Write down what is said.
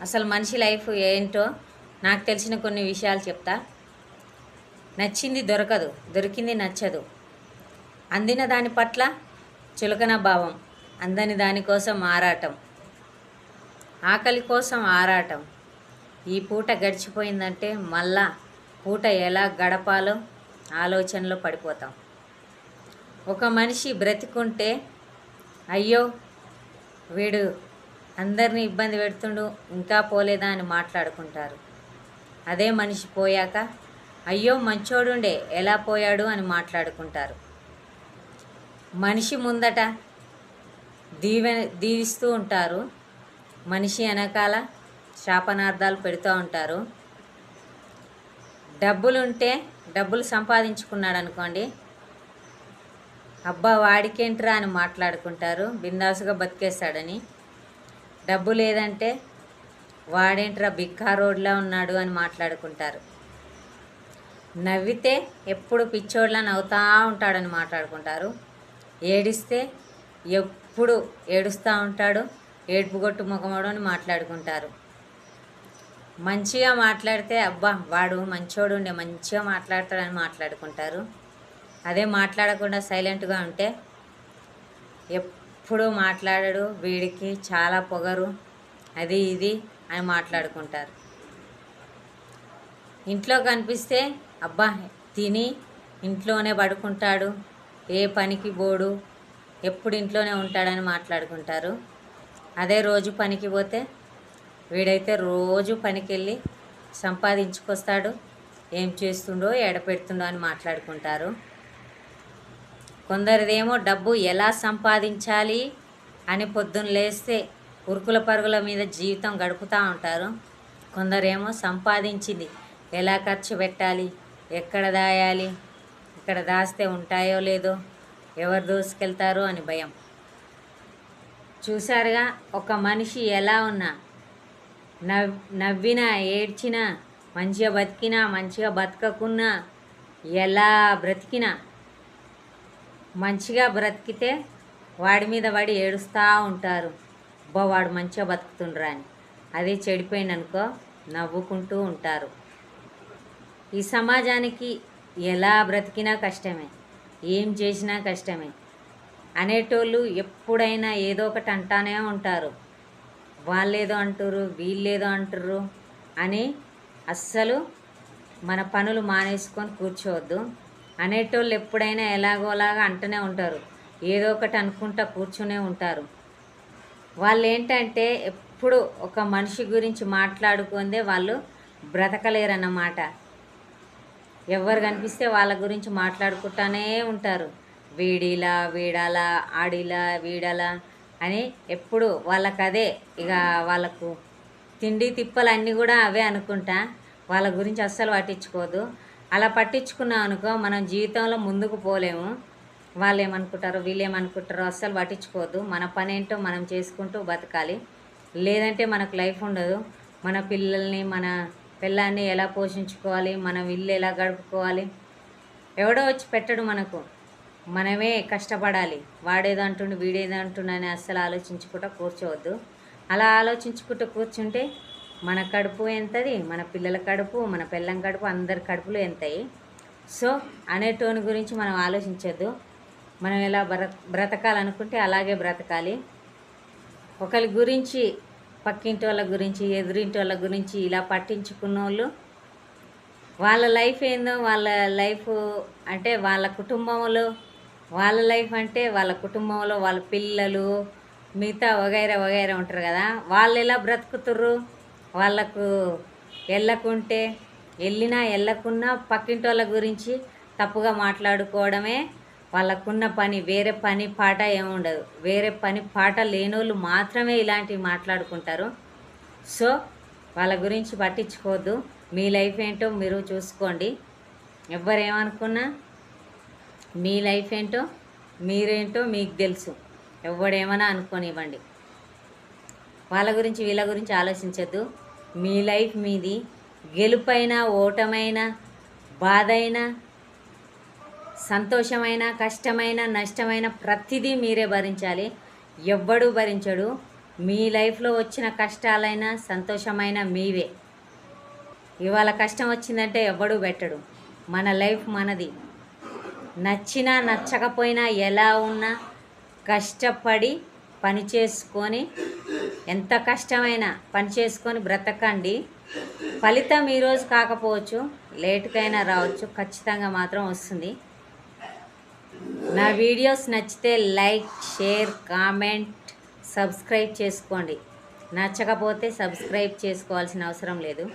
అసలు మనిషి లైఫ్ ఏంటో నాకు తెలిసిన కొన్ని విషయాలు చెప్తా. నచ్చింది దొరకదు దొరికింది నచ్చదు. అందిన దాని పట్ల చులకన భావం అందని దానికోసం ఆరాటం. ఆకలి కోసం ఆరాటం. ఈ పూట గడిచిపోయిందంటే మళ్ళా పూట ఎలా గడపాలో ఆలోచనలో పడిపోతాం. ఒక మనిషి బ్రతికుంటే అయ్యో వీడు అందరినీ ఇబ్బంది పెడుతుండు ఇంకా పోలేదా అని మాట్లాడుకుంటారు. అదే మనిషి పోయాక అయ్యో మంచోడుండే ఎలా పోయాడు అని మాట్లాడుకుంటారు. మనిషి ముందట దీవె దీవిస్తూ ఉంటారు. మనిషి వెనకాల శాపనార్థాలు పెడుతూ ఉంటారు. డబ్బులుంటే డబ్బులు సంపాదించుకున్నాడు అనుకోండి అబ్బా వాడికేంట్రా అని మాట్లాడుకుంటారు. బిందాసుగా బతికేస్తాడని. డబ్బు లేదంటే వాడేంట్రా బిక్కా రోడ్లా ఉన్నాడు అని మాట్లాడుకుంటారు. నవ్వితే ఎప్పుడు పిచ్చోడ్లా నవ్వుతూ ఉంటాడని మాట్లాడుకుంటారు. ఏడిస్తే ఎప్పుడు ఏడుస్తూ ఉంటాడు ఏడుపుగొట్టు ముఖమోడు అని మాట్లాడుకుంటారు. మంచిగా మాట్లాడితే అబ్బా వాడు మంచోడు ఉండే మంచిగా మాట్లాడతాడని మాట్లాడుకుంటారు. అదే మాట్లాడకుండా సైలెంట్గా ఉంటే ఎప్పుడు మాట్లాడడు వీడికి చాలా పొగరు అది ఇది అని మాట్లాడుకుంటారు. ఇంట్లో కనిపిస్తే అబ్బా తిని ఇంట్లోనే పడుకుంటాడు ఏ పనికి పోడు ఎప్పుడు ఇంట్లోనే ఉంటాడని మాట్లాడుకుంటారు. అదే రోజు పనికి పోతే వీడైతే రోజు పనికి వెళ్ళి సంపాదించుకొస్తాడు ఏం చేస్తుండో ఎడపెడుతుండో అని మాట్లాడుకుంటారు. కొందరిదేమో డబ్బు ఎలా సంపాదించాలి అని పొద్దున్న లేస్తే ఉరుకుల పరుగుల మీద జీవితం గడుపుతూ ఉంటారు. కొందరేమో సంపాదించింది ఎలా ఖర్చు పెట్టాలి ఎక్కడ దాయాలి ఇక్కడ దాస్తే ఉంటాయో లేదో ఎవరు దోసుకెళ్తారో అని భయం. చూసారుగా ఒక మనిషి ఎలా ఉన్నా నవ్ నవ్వినా ఏడ్చినా మంచిగా బతికినా మంచిగా బతకకున్నా ఎలా బ్రతికినా మంచిగా బ్రతికితే వాడి మీద వాడి ఏడుస్తూ ఉంటారు. అబ్బా వాడు మంచిగా బతుకుతుండ్రా అని. అదే చెడిపోయిననుకో నవ్వుకుంటూ ఉంటారు. ఈ సమాజానికి ఎలా బ్రతికినా కష్టమే ఏం చేసినా కష్టమే. అనేటోళ్ళు ఎప్పుడైనా ఏదో ఒకటి అంటానే ఉంటారు. వాళ్ళేదో అంటారు వీళ్ళేదో అంటారు అని అస్సలు మన పనులు మానేసుకొని కూర్చోవద్దు. అనేటోళ్ళు ఎప్పుడైనా ఎలాగోలాగా అంటూనే ఉంటారు. ఏదో ఒకటి అనుకుంటా కూర్చునే ఉంటారు. వాళ్ళు ఏంటంటే ఎప్పుడు ఒక మనిషి గురించి మాట్లాడుకుందే వాళ్ళు బ్రతకలేరన్నమాట. ఎవరు కనిపిస్తే వాళ్ళ గురించి మాట్లాడుకుంటానే ఉంటారు. వీడిలా వీడాలా ఆడిలా వీడాలా అని ఎప్పుడు వాళ్ళకు అదే ఇక వాళ్ళకు తిండి తిప్పలు అన్నీ కూడా అవే అనుకుంటా. వాళ్ళ గురించి అస్సలు పట్టించుకోదు. అలా పట్టించుకున్నాం అనుకో మనం జీవితంలో ముందుకు పోలేము. వాళ్ళు ఏమనుకుంటారో వీళ్ళు ఏమనుకుంటారో అస్సలు పట్టించుకోవద్దు. మన పని ఏంటో మనం చేసుకుంటూ బతకాలి. లేదంటే మనకు లైఫ్ ఉండదు. మన పిల్లల్ని మన పిల్లాన్ని ఎలా పోషించుకోవాలి? మనం ఇల్లు ఎలా గడుపుకోవాలి? ఎవడో వచ్చి పెట్టడు మనకు. మనమే కష్టపడాలి. వాడేదో అంటుండు వీడేదో అంటుండని అస్సలు ఆలోచించుకుంటూ కూర్చోవద్దు. అలా ఆలోచించుకుంటూ కూర్చుంటే మన కడుపు ఎంతది? మన పిల్లల కడుపు మన పిల్లం కడుపు అందరి కడుపులు ఎంతాయి? సో అనేటోని గురించి మనం ఆలోచించొద్దు. మనం ఎలా బ్ర బ్రతకాలనుకుంటే అలాగే బ్రతకాలి. ఒకరి గురించి పక్కింటి వాళ్ళ గురించి ఎదురింటి వాళ్ళ గురించి ఇలా పట్టించుకున్న వాళ్ళు వాళ్ళ లైఫ్ ఏందో వాళ్ళ లైఫ్ అంటే వాళ్ళ కుటుంబంలో వాళ్ళ లైఫ్ అంటే వాళ్ళ కుటుంబంలో వాళ్ళ పిల్లలు మిగతా వగైరా వగైరా ఉంటారు కదా. వాళ్ళు ఎలా బ్రతుకుతుర్రు? వాళ్ళకు వెళ్ళకుంటే వెళ్ళినా వెళ్ళకున్నా పక్కింటి వాళ్ళ గురించి తప్పుగా మాట్లాడుకోవడమే వాళ్ళకున్న పని. వేరే పని పాట ఏముండదు వేరే పని పాట లేనోళ్ళు మాత్రమే ఇలాంటివి మాట్లాడుకుంటారు. సో వాళ్ళ గురించి పట్టించుకోవద్దు. మీ లైఫ్ ఏంటో మీరు చూసుకోండి. ఎవరేమనుకున్నా మీ లైఫ్ ఏంటో మీరేంటో మీకు తెలుసు. ఎవడేమైనా అనుకోనివ్వండి. వాళ్ళ గురించి వీళ్ళ గురించి ఆలోచించద్దు. మీ లైఫ్ మీది గెలుపైనా ఓటమైనా బాధైనా సంతోషమైన కష్టమైన నష్టమైన ప్రతిదీ మీరే భరించాలి. ఎవ్వడూ భరించడు. మీ లైఫ్లో వచ్చిన కష్టాలైనా సంతోషమైన మీవే. ఇవాళ కష్టం వచ్చిందంటే ఎవ్వడూ పెట్టడు. మన లైఫ్ మనది. నచ్చినా నచ్చకపోయినా ఎలా ఉన్నా కష్టపడి పని చేసుకొని ఎంత కష్టమైనా పని చేసుకొని బ్రతకండి. ఫలితం ఈరోజు కాకపోవచ్చు లేటుకైనా రావచ్చు ఖచ్చితంగా మాత్రం వస్తుంది. నా వీడియోస్ నచ్చితే లైక్ షేర్ కామెంట్ సబ్స్క్రైబ్ చేసుకోండి. నచ్చకపోతే సబ్స్క్రైబ్ చేసుకోవాల్సిన అవసరం లేదు.